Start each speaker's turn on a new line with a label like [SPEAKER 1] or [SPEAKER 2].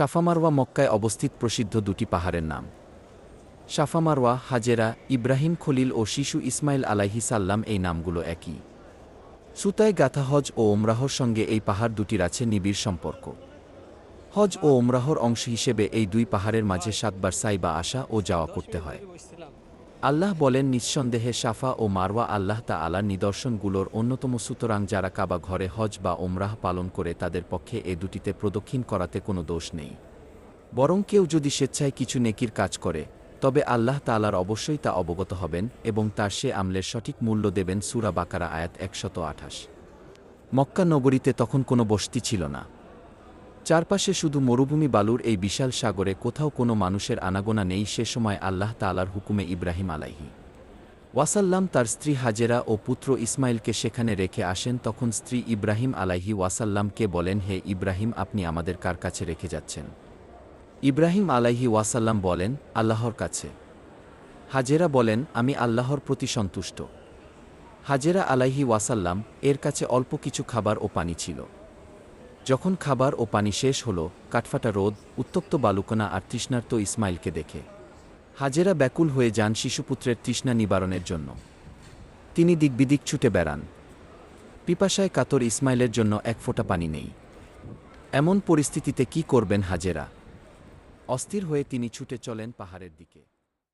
[SPEAKER 1] সাফামারওয়া মক্কায় অবস্থিত প্রসিদ্ধ দুটি পাহাড়ের নাম। সাফামারওয়া হাজেরা, ইব্রাহিম খলিল ও শিশু ইসমাইল আলাহি সাল্লাম এই নামগুলো একই। সুতায় গাথা হজ ও ওমরাহর সঙ্গে এই পাহাড় দুটির আছে নিবিড় সম্পর্ক। হজ ও ওমরাহর অংশ হিসেবে এই দুই পাহাড়ের মাঝে সাতবার সাই বা আসা ও যাওয়া করতে হয়। আল্লাহ বলেন, নিঃসন্দেহে সাফা ও মারওয়া আল্লাহ তা আলার নিদর্শনগুলোর অন্যতম সুতরাং যারা কাবা ঘরে হজ বা ওমরাহ পালন করে তাদের পক্ষে এ দুটিতে প্রদক্ষিণ করাতে কোনো দোষ নেই। বরং কেউ যদি স্বেচ্ছায় কিছু নেকির কাজ করে, তবে আল্লাহ তালার অবশ্যই তা অবগত হবেন এবং তার সে আমলের সঠিক মূল্য দেবেন সুরা বাকারা আয়াত একশত আঠাশ। মক্কা নগরীতে তখন কোনো বসতি ছিল না। চারপাশে শুধু মরুভূমি বালুর এই বিশাল সাগরে কোথাও কোনো মানুষের আনাগোনা নেই সে সময় আল্লাহ তালার হুকুমে ইব্রাহিম আলাইহি ওয়াসাল্লাম তার স্ত্রী হাজেরা ও পুত্র ইসমাইলকে সেখানে রেখে আসেন, তখন স্ত্রী ইব্রাহিম আলাইহি ওয়াসাল্লামকে বলেন, হে ইব্রাহিম, আপনি আমাদের কার কাছে রেখে যাচ্ছেন? ইব্রাহিম আলাইহি ওয়াসাল্লাম বলেন, আল্লাহর কাছে। হাজেরা বলেন, আমি আল্লাহর প্রতি সন্তুষ্ট। হাজেরা আলাইহি ওয়াসাল্লাম, এর কাছে অল্প কিছু খাবার ও পানি ছিল। যখন খাবার ও পানি শেষ হল, কাঠফাটা রোদ উত্তপ্ত বালুকোনা আর তৃষ্ণার্ত ইসমাইলকে দেখে। হাজেরা ব্যাকুল হয়ে যান শিশুপুত্রের তৃষ্ণা নিবারণের জন্য। তিনি দিকবিদিক ছুটে বেড়ান। পিপাসায় কাতর ইসমাইলের জন্য এক ফোঁটা পানি নেই। এমন পরিস্থিতিতে কি করবেন হাজেরা? অস্থির হয়ে তিনি ছুটে চলেন পাহাড়ের দিকে।